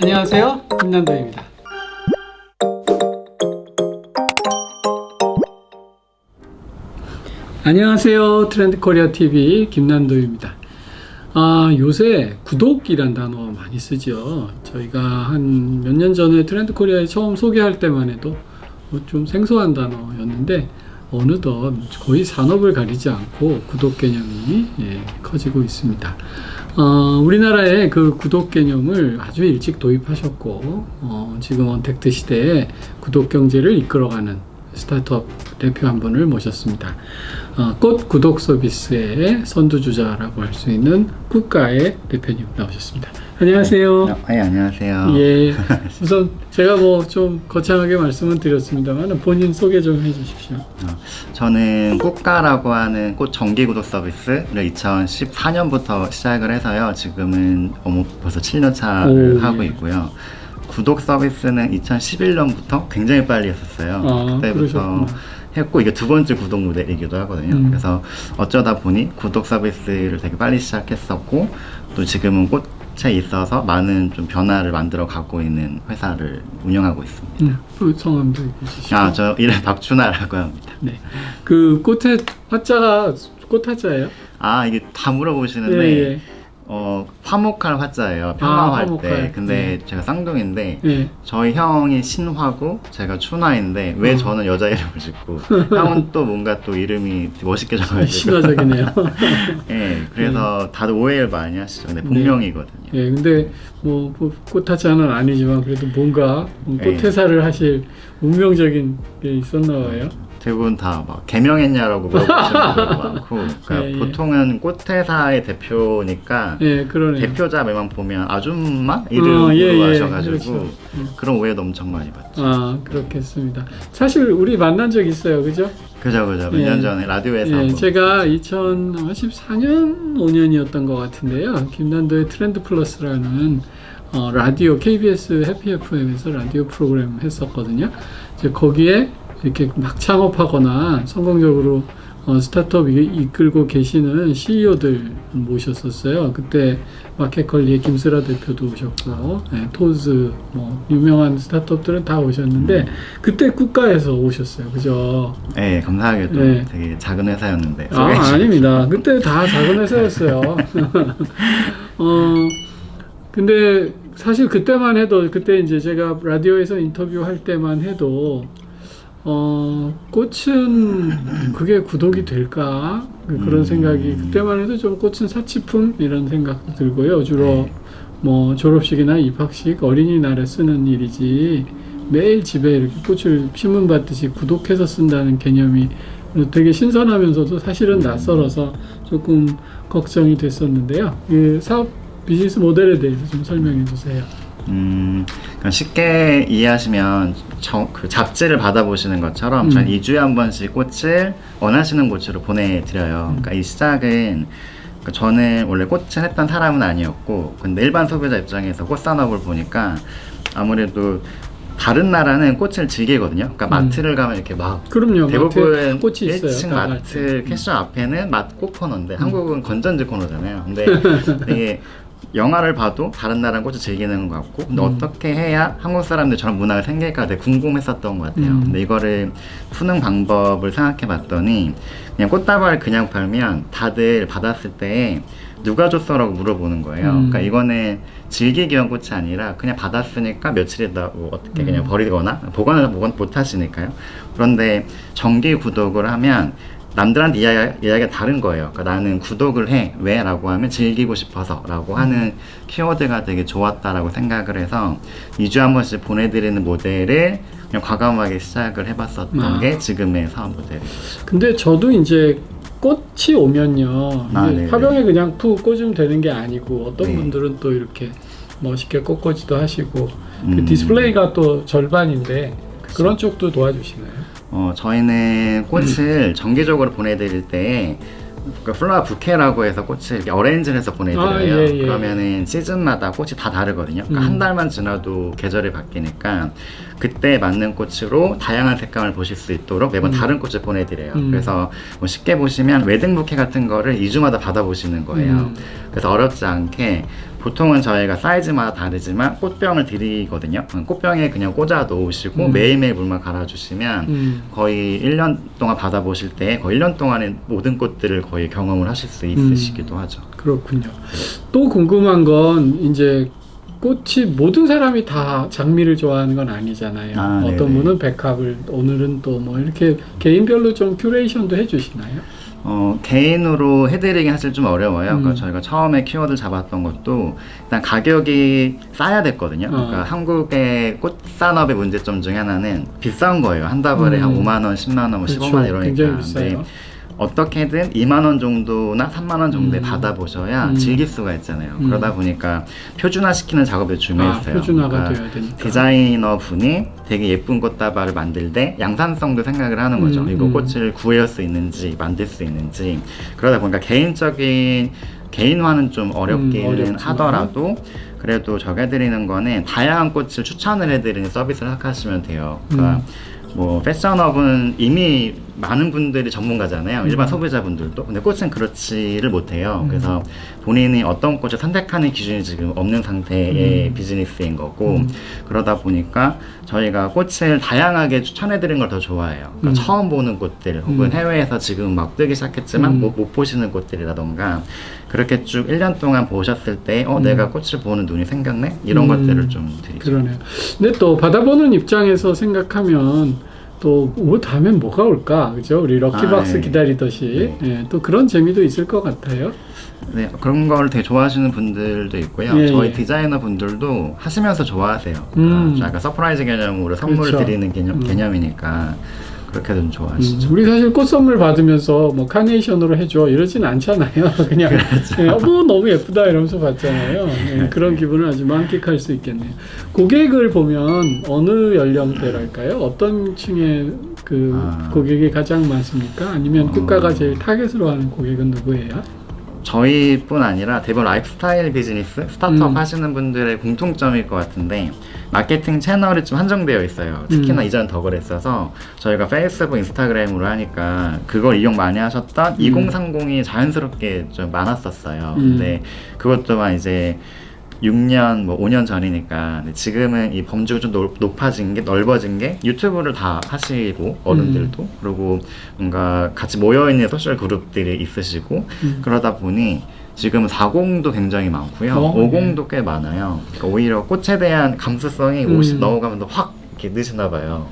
안녕하세요. 김남도입니다. 안녕하세요. 트렌드 코리아 TV 김남도입니다. 아, 요새 구독이란 단어 많이 쓰죠. 저희가 한 몇 년 전에 트렌드 코리아에 처음 소개할 때만 해도 뭐좀 생소한 단어였는데 어느덧 거의 산업을 가리지 않고 구독 개념이 예, 커지고 있습니다. 어, 우리나라에 그 구독 개념을 아주 일찍 도입하셨고 어, 지금 언택트 시대에 구독 경제를 이끌어가는 스타트업 대표 한 분을 모셨습니다. 어, 꽃 구독 서비스의 선두주자라고 할 수 있는 국가의 대표님 나오셨습니다. 안녕하세요. 어, 네, 안녕하세요. 예, 우선 제가 뭐 좀 거창하게 말씀은 드렸습니다만 본인 소개 좀 해주십시오. 어, 저는 꽃가라고 하는 꽃 정기 구독 서비스를 2014년부터 시작을 해서요. 지금은 어머 벌써 7년 차를 오, 하고 예. 있고요. 구독 서비스는 2011년부터 굉장히 빨리 했었어요. 아, 그때부터 그러셨구나. 했고 이게 두 번째 구독 모델이기도 하거든요. 음. 그래서 어쩌다 보니 구독 서비스를 되게 빨리 시작했었고 또 지금은 꽃 에 있어서 많은 좀 변화를 만들어 가고 있는 회사를 운영하고 있습니다. 음, 그 성함도 해주시죠. 아, 저 이름 박준하라고 합니다. 네, 그 꽃의 화자가 꽃 화자예요? 아, 이게 다 물어보시는데, 예, 예. 어, 화목할 화자예요. 아, 평화할 화목할. 때. 근데 제가 쌍둥이인데, 예. 저희 형이 신화고, 제가 춘화인데, 왜 어. 저는 여자 이름을 짓고, 형은 또 뭔가 또 이름이 멋있게 정해지고. 신화적이네요. 예, 그래서 다들 오해를 많이 하시죠. 근데 본명이거든요. 예, 근데 뭐, 뭐 꽃화자는 아니지만 그래도 뭔가 예. 꽃회사를 하실 운명적인 게 있었나 봐요. 대부분 다 막 개명했냐라고 물어보시는 분들도 많고, 그러니까 예, 예. 보통은 꽃회사의 대표니까, 예, 그러네요. 대표자 매만 보면 아줌마 이름으로 어, 예, 예, 하셔가지고 그렇죠. 음. 그런 오해도 엄청 많이 받죠. 아, 그렇겠습니다. 사실 우리 만난 적 있어요, 그죠? 그죠 그죠. 몇 예. 년 전에 라디오에서 예, 한번 제가 2014년, 5년이었던 것 같은데요. 김난도의 트렌드 플러스라는 어, 라디오 KBS 해피 FM에서 라디오 프로그램 했었거든요. 이제 거기에 이렇게 막 창업하거나 성공적으로 어, 스타트업 이- 이끌고 계시는 CEO들 모셨었어요. 그때 마켓컬리의 김슬아 대표도 오셨고, 예, 토즈, 뭐 유명한 스타트업들은 다 오셨는데 그때 국가에서 오셨어요. 그죠? 네 감사하게도 네. 되게 작은 회사였는데 아, 아닙니다. 그때 다 작은 회사였어요. 어, 근데 사실 그때만 해도, 그때 이제 제가 라디오에서 인터뷰할 때만 해도, 어, 꽃은 그게 구독이 될까? 그런 음. 생각이, 그때만 해도 좀 꽃은 사치품? 이런 생각도 들고요. 주로 네. 뭐 졸업식이나 입학식, 어린이날에 쓰는 일이지, 매일 집에 이렇게 꽃을 신문 받듯이 구독해서 쓴다는 개념이 되게 신선하면서도 사실은 낯설어서 조금 걱정이 됐었는데요. 그 사업 비즈니스 모델에 대해서 좀 설명해 주세요. 음, 쉽게 이해하시면 저, 그 잡지를 받아보시는 것처럼 음. 저는 2주에 한 번씩 꽃을 원하시는 곳으로 보내드려요. 그러니까 이 시작은 그러니까 저는 원래 꽃을 했던 사람은 아니었고 근데 일반 소비자 입장에서 꽃 산업을 보니까 아무래도 다른 나라는 꽃을 즐기거든요. 그러니까 음. 마트를 가면 이렇게 막 그럼요. 대부분 꽃이 있어요. 1층 나갈 마트 때. 캐셔 앞에는 맛 꽃 코너인데 음. 한국은 건전지 코너잖아요. 근데 이게 영화를 봐도 다른 나라는 꽃을 즐기는 것 같고 근데 음. 어떻게 해야 한국 사람들 저런 문화가 생길까 되게 궁금했었던 것 같아요. 음. 근데 이거를 푸는 방법을 생각해 봤더니 그냥 꽃다발 그냥 팔면 다들 받았을 때 누가 줬어라고 물어보는 거예요. 음. 그러니까 이거는 즐기기 위한 꽃이 아니라 그냥 받았으니까 며칠 있다 뭐 어떻게 그냥 음. 버리거나 보관을 보관 못 하시니까요. 그런데 정기 구독을 하면 남들한테 이야기, 이야기가 다른 거예요. 그러니까 나는 구독을 해. 왜? 라고 하면 즐기고 싶어서 라고 하는 키워드가 되게 좋았다라고 생각을 해서 2주에 한 번씩 보내드리는 모델을 그냥 과감하게 시작을 해봤었던 아. 게 지금의 사업 모델이에요. 근데 저도 이제 꽃이 오면요. 아. 화병에 그냥 푹 꽂으면 되는 게 아니고 어떤 네. 분들은 또 이렇게 멋있게 꽃꽂이도 하시고 그 음. 디스플레이가 또 절반인데 그런 쪽도 도와주시나요? 어, 저희는 음. 꽃을 정기적으로 보내드릴 때 그 플라워 부케라고 해서 꽃을 이렇게 어레인지를 해서 보내드려요. 아, 예, 예. 그러면은 시즌마다 꽃이 다 다르거든요. 그러니까 음. 한 달만 지나도 계절이 바뀌니까 그때 맞는 꽃으로 다양한 색감을 보실 수 있도록 매번 음. 다른 꽃을 보내드려요. 음. 그래서 뭐 쉽게 보시면 웨딩 부케 같은 거를 2주마다 받아보시는 거예요. 음. 그래서 어렵지 않게 보통은 저희가 사이즈마다 다르지만 꽃병을 드리거든요. 그럼 꽃병에 그냥 꽂아 놓으시고 음. 매일매일 물만 갈아주시면 음. 거의 1년 동안 받아보실 때 거의 1년 동안에 모든 꽃들을 거의 경험을 하실 수 있으시기도 음. 하죠. 그렇군요. 또 궁금한 건 이제 꽃이 모든 사람이 다 장미를 좋아하는 건 아니잖아요. 아, 어떤 네네. 분은 백합을, 오늘은 또 뭐 이렇게 개인별로 좀 큐레이션도 해주시나요? 어, 개인으로 해드리긴 사실 좀 어려워요. 음. 그러니까 저희가 처음에 키워드 잡았던 것도 일단 가격이 싸야 됐거든요. 그러니까 어. 한국의 꽃 산업의 문제점 중에 하나는 비싼 거예요. 한 다발에 음. 한 5만 원, 10만 원, 뭐 15만 원 이러니까. 굉장히 비싸요. 근데 어떻게든 2만 원 정도나 3만 원 정도에 음. 받아보셔야 음. 즐길 수가 있잖아요. 음. 그러다 보니까 표준화 시키는 작업이 중요했어요. 아, 표준화가 그러니까 돼야 되니까. 디자이너 분이 되게 예쁜 꽃다발을 만들 때 양산성도 생각을 하는 거죠. 음, 이거 음. 꽃을 구할 수 있는지 만들 수 있는지 그러다 보니까 개인적인 개인화는 좀 어렵기는 어렵지만. 하더라도 그래도 저가 해드리는 거는 다양한 꽃을 추천을 해드리는 서비스를 생각하시면 돼요. 그러니까 음. 뭐 패션업은 이미 많은 분들이 전문가잖아요. 음. 일반 소비자분들도. 근데 꽃은 그렇지를 못해요. 음. 그래서 본인이 어떤 꽃을 선택하는 기준이 지금 없는 상태의 음. 비즈니스인 거고 음. 그러다 보니까 저희가 꽃을 다양하게 추천해드리는 걸 더 좋아해요. 그러니까 음. 처음 보는 꽃들 혹은 음. 해외에서 지금 막 뜨기 시작했지만 음. 못, 못 보시는 꽃들이라던가 그렇게 쭉 1년 동안 보셨을 때 어, 음. 내가 꽃을 보는 눈이 생겼네? 이런 음. 것들을 좀 드리죠. 그러네요. 근데 또 받아보는 입장에서 생각하면 또뭐 다음엔 뭐가 올까 그죠? 우리 럭키박스 아, 네. 기다리듯이 예, 또 그런 재미도 있을 것 같아요. 네, 그런 걸 되게 좋아하시는 분들도 있고요. 예, 저희 예. 디자이너 분들도 하시면서 좋아하세요. 음. 그러니까 약간 서프라이즈 개념으로 선물 그렇죠. 드리는 개념, 음. 개념이니까 그렇게 좀 음, 좋아하시죠. 우리 사실 꽃 선물 받으면서 뭐 카네이션으로 해줘 이러진 않잖아요. 그냥 그렇죠. 예, 뭐 너무 예쁘다 이러면서 받잖아요. 예, 그런 기분을 아주 만끽할 수 있겠네요. 고객을 보면 어느 연령대랄까요? 어떤 층의 그 아. 고객이 가장 많습니까? 아니면 어. 국가가 제일 타겟으로 하는 고객은 누구예요? 저희뿐 아니라 대부분 라이프스타일 비즈니스, 스타트업 음. 하시는 분들의 공통점일 것 같은데 마케팅 채널이 좀 한정되어 있어요. 특히나 음. 이전 더 그랬어서 저희가 페이스북, 인스타그램으로 하니까 그걸 이용 많이 하셨던 음. 2030이 자연스럽게 좀 많았었어요. 음. 근데 그것 또한 이제 6년, 뭐 5년 전이니까 지금은 이 범주가 좀 높- 높아진 게 넓어진 게 유튜브를 다 하시고 어른들도 음. 그리고 뭔가 같이 모여 있는 소셜 그룹들이 있으시고 음. 그러다 보니 지금 40도 굉장히 많고요. 어, 50도 꽤 많아요. 그러니까 오히려 꽃에 대한 감수성이 음. 50 넘어가면 확 이렇게 느시나 봐요.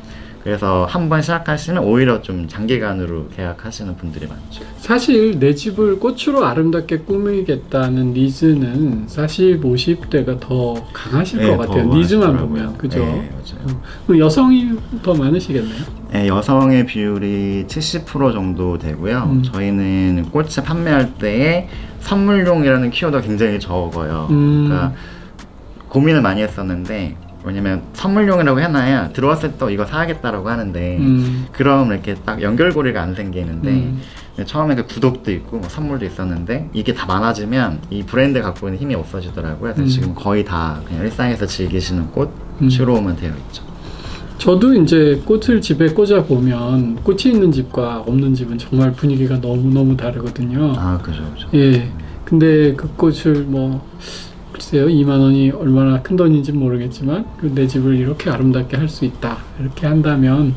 그래서 한 번 시작하시면 오히려 좀 장기간으로 계약하시는 분들이 많죠. 사실 내 집을 꽃으로 아름답게 꾸미겠다는 니즈는 40, 50대가 더 강하실 네, 것더 같아요. 니즈만. 보면 그죠? 네, 맞아요. 음, 여성이 더 많으시겠네요. 네, 여성의 비율이 70% 정도 되고요. 음. 저희는 꽃을 판매할 때에 선물용이라는 키워드가 굉장히 적어요. 음. 그러니까 고민을 많이 했었는데 왜냐면 선물용이라고 해놔야 들어왔을 때 이거 사야겠다라고 하는데 음, 그럼 이렇게 딱 연결고리가 안 생기는데 음. 처음에 그 구독도 있고 뭐 선물도 있었는데 이게 다 많아지면 이 브랜드 갖고 있는 힘이 없어지더라고요. 그래서 음. 지금 거의 다 그냥 일상에서 즐기시는 음. 꽃으로만 되어 있죠. 저도 이제 꽃을 집에 꽂아 보면 꽃이 있는 집과 없는 집은 정말 분위기가 너무 너무 다르거든요. 아 그죠 그죠. 예. 근데 그 꽃을 뭐 글쎄요 2만 원이 얼마나 큰 돈인지 모르겠지만 그내 집을 이렇게 아름답게 할 수 있다 이렇게 한다면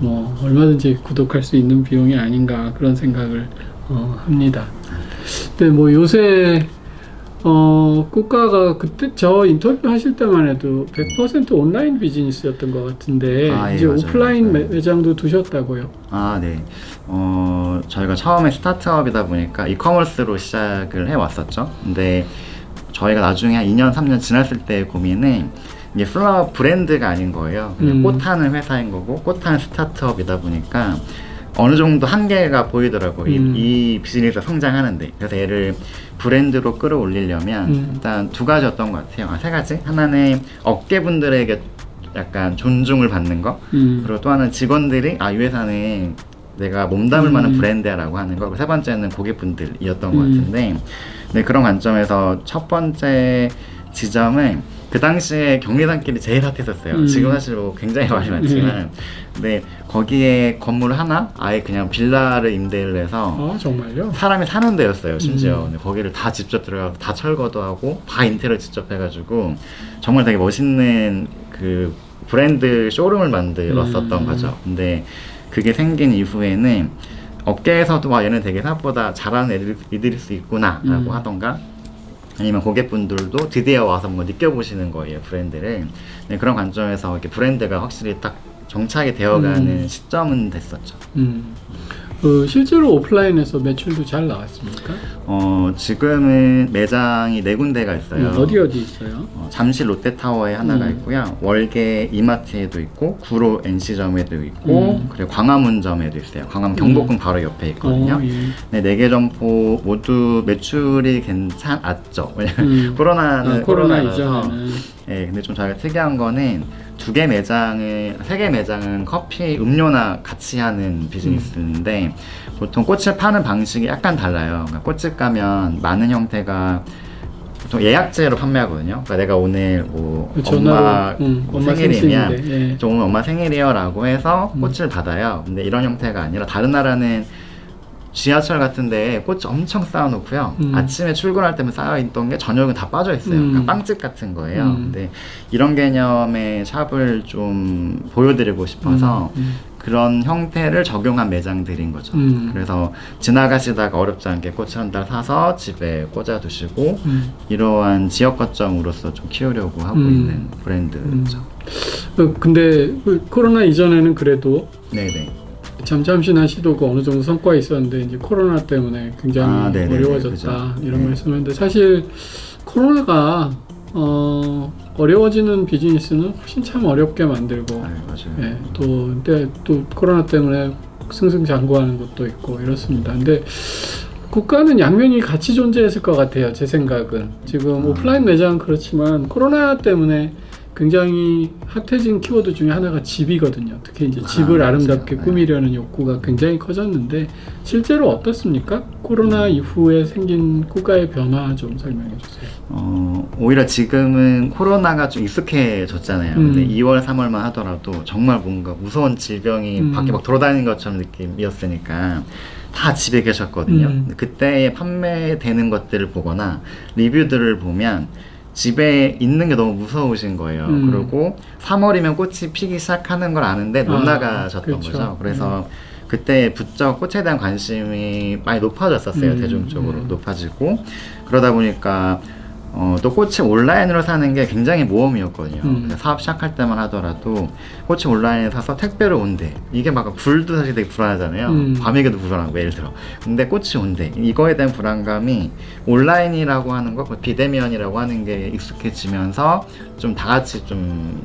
뭐 얼마든지 구독할 수 있는 비용이 아닌가 그런 생각을 어, 합니다. 근데 뭐 요새 어 국가가 그때 저 인터뷰 하실 때만 해도 100% 온라인 비즈니스였던 것 같은데 아, 예, 이제 맞아요, 오프라인 맞아요. 매- 매장도 두셨다고요. 아, 네. 어, 저희가 처음에 스타트업이다 보니까 이커머스로 시작을 해왔었죠. 근데 저희가 나중에 한 2년, 3년 지났을 때의 고민은 이게 플라워 브랜드가 아닌 거예요. 그냥 음. 꽃 하는 회사인 거고, 꽃 하는 스타트업이다 보니까 어느 정도 한계가 보이더라고요. 음. 이, 이 비즈니스가 성장하는데. 그래서 얘를 브랜드로 끌어올리려면 음. 일단 두 가지였던 것 같아요. 아, 세 가지? 하나는 업계분들에게 약간 존중을 받는 거. 음. 그리고 또 하나는 직원들이 아 이 회사는 내가 몸담을 만한 음. 브랜드야라고 하는 거. 그리고 세 번째는 고객분들이었던 것 음. 같은데, 네 그런 관점에서 첫 번째 지점은 그 당시에 경리단길이 제일 핫했었어요. 음. 지금 사실 뭐 굉장히 많이 많지만, 근데 거기에 건물 하나 아예 그냥 빌라를 임대를 해서 어 정말요? 사람이 사는 데였어요. 심지어 음. 거기를 다 직접 들어가서 다 철거도 하고 다 인테리어 직접 해가지고 정말 되게 멋있는 그 브랜드 쇼룸을 만들었었던 음. 거죠. 근데 그게 생긴 이후에는 업계에서도 와 얘는 되게 생각보다 잘하는 애들, 이들일 수 있구나라고 음. 하던가 아니면 고객분들도 드디어 와서 뭔가 느껴보시는 거예요 브랜드를 네, 그런 관점에서 이렇게 브랜드가 확실히 딱 정착이 되어가는 음. 시점은 됐었죠. 음. 그 실제로 오프라인에서 매출도 잘 나왔습니까? 어 지금은 매장이 네 군데가 있어요. 음, 어디 어디 있어요? 어, 잠실 롯데타워에 하나가 음. 있고요. 월계 이마트에도 있고 구로 NC점에도 있고 음. 그리고 광화문점에도 있어요. 광화문 경복궁 바로 옆에 있거든요. 어, 예. 네, 네개 점포 모두 매출이 괜찮았죠. 왜냐면 음. 코로나는 아, 코로나. 이전에는 네, 근데 좀 저희가 특이한 거는 두 개 매장은 세개 매장은 커피 음료나 같이 하는 비즈니스인데 보통 꽃을 파는 방식이 약간 달라요. 그러니까 꽃집 가면 많은 형태가 보통 예약제로 판매하거든요. 그러니까 내가 오늘 뭐그 전화로, 엄마, 음, 뭐 엄마 생일이면 생신인데, 예. 저 오늘 엄마 생일이요라고 해서 음. 꽃을 받아요. 근데 이런 형태가 아니라 다른 나라는 지하철 같은데 꽃 엄청 쌓아놓고요. 음. 아침에 출근할 때면 쌓여있던 게 저녁은 다 빠져 있어요. 음. 그러니까 빵집 같은 거예요. 음. 근데 이런 개념의 샵을 좀 보여드리고 싶어서 음, 그런 형태를 적용한 매장들인 거죠. 음. 그래서 지나가시다가 어렵지 않게 꽃을 한달 사서 집에 꽂아두시고 음. 이러한 지역 거점으로서 좀 키우려고 하고 음. 있는 브랜드죠. 어, 근데 그 코로나 이전에는 그래도 네네. 잠잠시나 시도가 어느 정도 성과가 있었는데 이제 코로나 때문에 굉장히 아, 네네네, 어려워졌다 그죠. 이런 네. 말씀인데 사실 코로나가 어, 어려워지는 비즈니스는 훨씬 참 어렵게 만들고 아유, 맞아요. 예, 또 근데 또 코로나 때문에 승승장구하는 것도 있고 이렇습니다. 근데 국가는 양면이 같이 존재했을 것 같아요. 제 생각은 지금 아. 오프라인 매장은 그렇지만 코로나 때문에 굉장히 핫해진 키워드 중에 하나가 집이거든요. 특히 이제 아, 집을 맞아요. 아름답게 네. 꾸미려는 욕구가 굉장히 커졌는데 실제로 어떻습니까? 코로나 이후에 생긴 국가의 변화 좀 설명해 주세요. 어, 오히려 지금은 코로나가 좀 익숙해졌잖아요. 음. 근데 2월, 3월만 하더라도 정말 뭔가 무서운 질병이 음. 밖에 막 돌아다니는 것처럼 느낌이었으니까 다 집에 계셨거든요. 음. 그때 판매되는 것들을 보거나 리뷰들을 보면 집에 있는 게 너무 무서우신 거예요. 음. 그리고 3월이면 꽃이 피기 시작하는 걸 아는데 못 아, 나가셨던 그렇죠. 거죠. 그래서 그때 부쩍 꽃에 대한 관심이 많이 높아졌었어요. 음, 대중적으로 음. 높아지고 그러다 보니까 어, 또 꽃이 온라인으로 사는 게 굉장히 모험이었거든요. 음. 사업 시작할 때만 하더라도 꽃이 온라인에 사서 택배로 온대. 이게 막 불도 사실 되게 불안하잖아요. 음. 밤에게도 불안하고 예를 들어. 근데 꽃이 온대. 이거에 대한 불안감이 온라인이라고 하는 것, 비대면이라고 하는 게 익숙해지면서 좀 다 같이 좀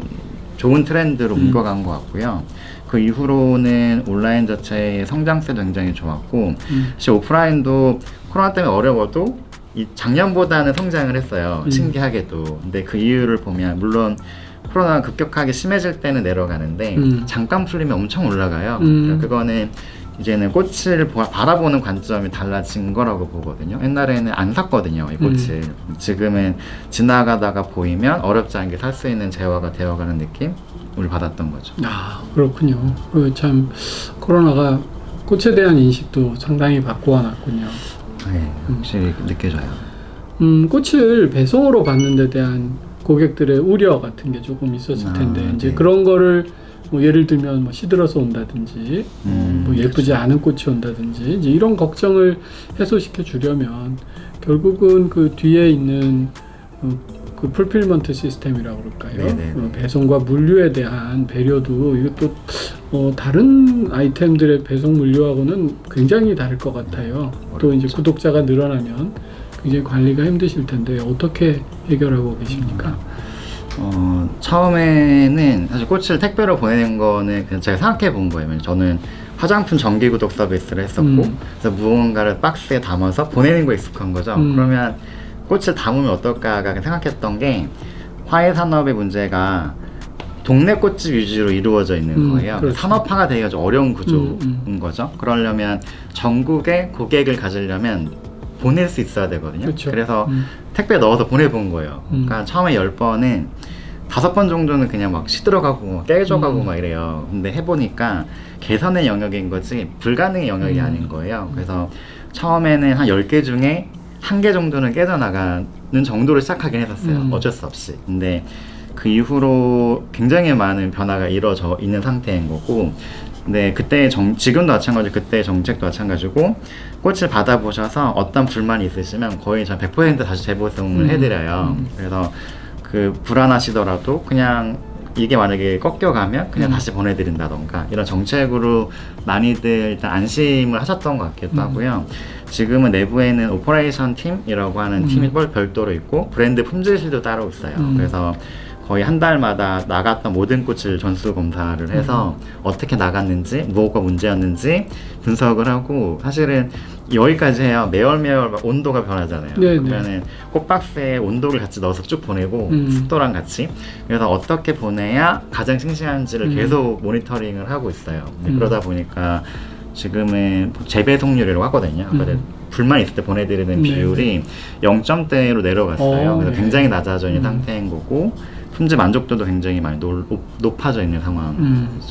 좋은 트렌드로 음. 옮겨간 것 같고요. 그 이후로는 온라인 자체의 성장세도 굉장히 좋았고 음. 사실 오프라인도 코로나 때문에 어려워도 이 작년보다는 성장을 했어요. 음. 신기하게도. 근데 그 이유를 보면 물론 코로나가 급격하게 심해질 때는 내려가는데 음. 잠깐 풀리면 엄청 올라가요. 음. 그러니까 그거는 이제는 꽃을 보- 바라보는 관점이 달라진 거라고 보거든요. 옛날에는 안 샀거든요, 이 꽃을. 음. 지금은 지나가다가 보이면 어렵지 않게 살 수 있는 재화가 되어가는 느낌을 받았던 거죠. 아 그렇군요. 그참 코로나가 꽃에 대한 인식도 상당히 바꿔놨군요. 네, 확실히 느껴져요. 음, 꽃을 배송으로 받는 데 대한 고객들의 우려 같은 게 조금 있었을 아, 텐데 이제 네. 그런 거를 뭐 예를 들면 뭐 시들어서 온다든지 음, 뭐 예쁘지 그렇죠. 않은 꽃이 온다든지 이제 이런 걱정을 해소시켜 주려면 결국은 그 뒤에 있는 어, 그 풀필먼트 시스템이라고 그럴까요? 네네네. 어, 배송과 물류에 대한 배려도 이것도 어, 다른 아이템들의 배송 물류하고는 굉장히 다를 것 같아요. 또 이제 어렵죠. 구독자가 늘어나면 굉장히 관리가 힘드실 텐데 어떻게 해결하고 계십니까? 어, 처음에는 사실 꽃을 택배로 보내는 거는 그냥 제가 생각해 본 거예요. 저는 화장품 정기 구독 서비스를 했었고, 음. 그래서 무언가를 박스에 담아서 보내는 거에 익숙한 거죠. 음. 그러면 꽃을 담으면 어떨까가 생각했던 게 화훼 산업의 문제가 동네 꽃집 위주로 이루어져 있는 음, 거예요. 그렇죠. 산업화가 되기가 좀 어려운 구조인 음, 거죠. 그러려면 전국에 고객을 가지려면 보낼 수 있어야 되거든요. 그쵸. 래서 음. 택배 넣어서 보내본 거예요. 음. 그러니까 처음에 열 번은 다섯 번 정도는 그냥 막 시들어가고 깨져가고 음. 막 이래요. 근데 해보니까 개선의 영역인 거지 불가능의 영역이 음. 아닌 거예요. 그래서 처음에는 한 10개 중에 한 개 정도는 깨져나가는 정도로 시작하긴 했었어요. 음. 어쩔 수 없이. 근데 그 이후로 굉장히 많은 변화가 이루어져 있는 상태인 거고 근데 그때 정, 지금도 마찬가지 그때 정책도 마찬가지고 꽃을 받아보셔서 어떤 불만이 있으시면 거의 전 100% 다시 재보송을 음. 해드려요. 음. 그래서 그 불안하시더라도 그냥 이게 만약에 꺾여가면 그냥 음. 다시 보내드린다던가 이런 정책으로 많이들 일단 안심을 하셨던 것 같기도 음. 하고요. 지금은 내부에는 오퍼레이션 팀이라고 하는 음. 팀이 별- 별도로 있고 브랜드 품질실도 따로 있어요. 음. 그래서 거의 한 달마다 나갔던 모든 꽃을 전수 검사를 해서 음. 어떻게 나갔는지 무엇가 문제였는지 분석을 하고 사실은 여기까지 해요. 매월 매월 막 온도가 변하잖아요. 네, 그러면은 꽃박스에 온도를 같이 넣어서 쭉 보내고 음. 습도랑 같이 그래서 어떻게 보내야 가장 싱싱한지를 음. 계속 모니터링을 하고 있어요. 네, 음. 그러다 보니까 지금은 재배송률이라고 하거든요. 음. 불만 있을 때 보내드리는 네. 비율이 0점대로 내려갔어요. 어, 그래서 네. 굉장히 낮아져 있는 음. 상태인 거고 품질 만족도도 굉장히 많이 높, 높아져 있는 상황이죠. 음.